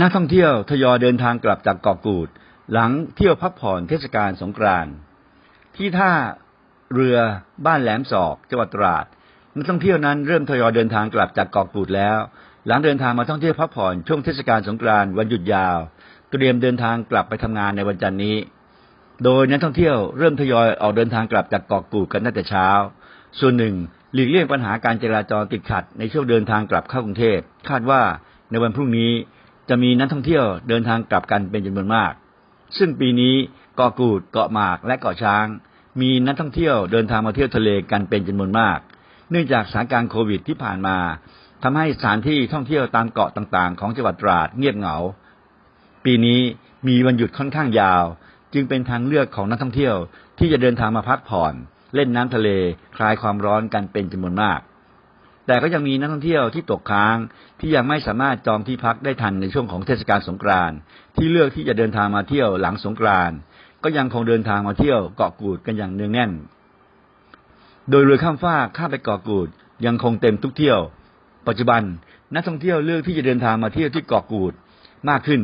นักท่องเที่ยวทยอยเดินทางกลับจากเกาะกูด หลังเที่ยวพักผ่อนเทศกาลสงกรานต์ที่ท่าเรือบ้านแหลมศอกจังหวัดตราดนักท่องเที่ยวนั้นเริ่มทยอยเดินทางกลับจากเกาะกูดแล้ว หลังเดินทางมาท่องเที่ยวพักผ่อนช่วงเทศกาลสงกรานต์วันหยุดยาว เตรียมเดินทางกลับไปทำงานในวันจันทร์นี้ โดยนักท่องเที่ยวเริ่มทยอยออกเดินทางกลับจากเกาะกูดกันตั้งแต่เช้า ส่วนหนึ่งหลีกเลี่ยงปัญหาการจราจรติดขัดในช่วงเดินทางกลับเข้ากรุงเทพคาดว่าในวันพรุ่งนี้ จะมีนักท่องเที่ยวเดินทางกลับกันเป็นจำนวนมาก ซึ่งปีนี้เกาะกูดเกาะหมากและเกาะช้าง มีนักท่องเที่ยวเดินทางมาเที่ยวทะเลกันเป็นจำนวนมาก เนื่องจากสถานการณ์โควิดที่ผ่านมาทำให้สถานที่ท่องเที่ยวตามเกาะต่างๆ ของจังหวัดตราดเงียบเหงา ปีนี้มีวันหยุดค่อนข้างยาว จึงเป็นทางเลือกของนักท่องเที่ยวที่จะเดินทางมาพักผ่อน เล่นน้ำทะเลคลายความร้อนกันเป็นจำนวนมาก แต่ก็ยังมีนักท่องเที่ยวที่ตกค้างที่ยังไม่สามารถจองที่พักได้ทันในช่วงของเทศกาลสงกรานต์ที่เลือกที่จะเดินทางมาเที่ยวหลังสงกรานต์ก็ยังคงเดินทางมาเที่ยวเกาะกูดกันอย่างเนืองแน่น โดยเรือข้ามฟากข้ามไปเกาะกูดยังคงเต็มทุกเที่ยว ปัจจุบันนักท่องเที่ยวเลือกที่จะเดินทางมาเที่ยวที่เกาะกูดมากขึ้น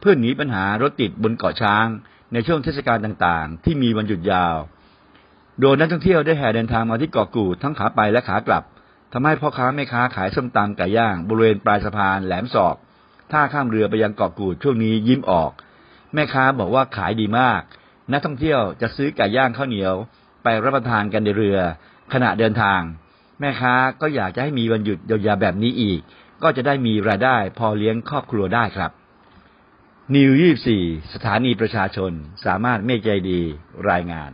เพื่อหนีปัญหารถติดบนเกาะช้าง ในช่วงเทศกาลต่างๆ ที่มีวันหยุดยาว โดยนักท่องเที่ยวได้แห่เดินทางมาที่เกาะกูดทั้งขาไปและขากลับ ทำให้พ่อค้าแม่ค้าขายส้มตำไก่ย่างบริเวณปลายสะพานแหลมศอกท่าข้ามเรือไปยังเกาะกูดช่วงนี้ยิ้มออก แม่ค้าบอกว่าขายดีมาก นักท่องเที่ยวจะซื้อไก่ย่างข้าวเหนียว ไปรับประทานกันในเรือ ขณะเดินทาง แม่ค้าก็อยากจะให้มีวันหยุดยาวๆแบบนี้อีก ก็จะได้มีรายได้พอเลี้ยงครอบครัวได้ครับนิว24สถานีประชาชนสามารถเมฆใจดีรายงาน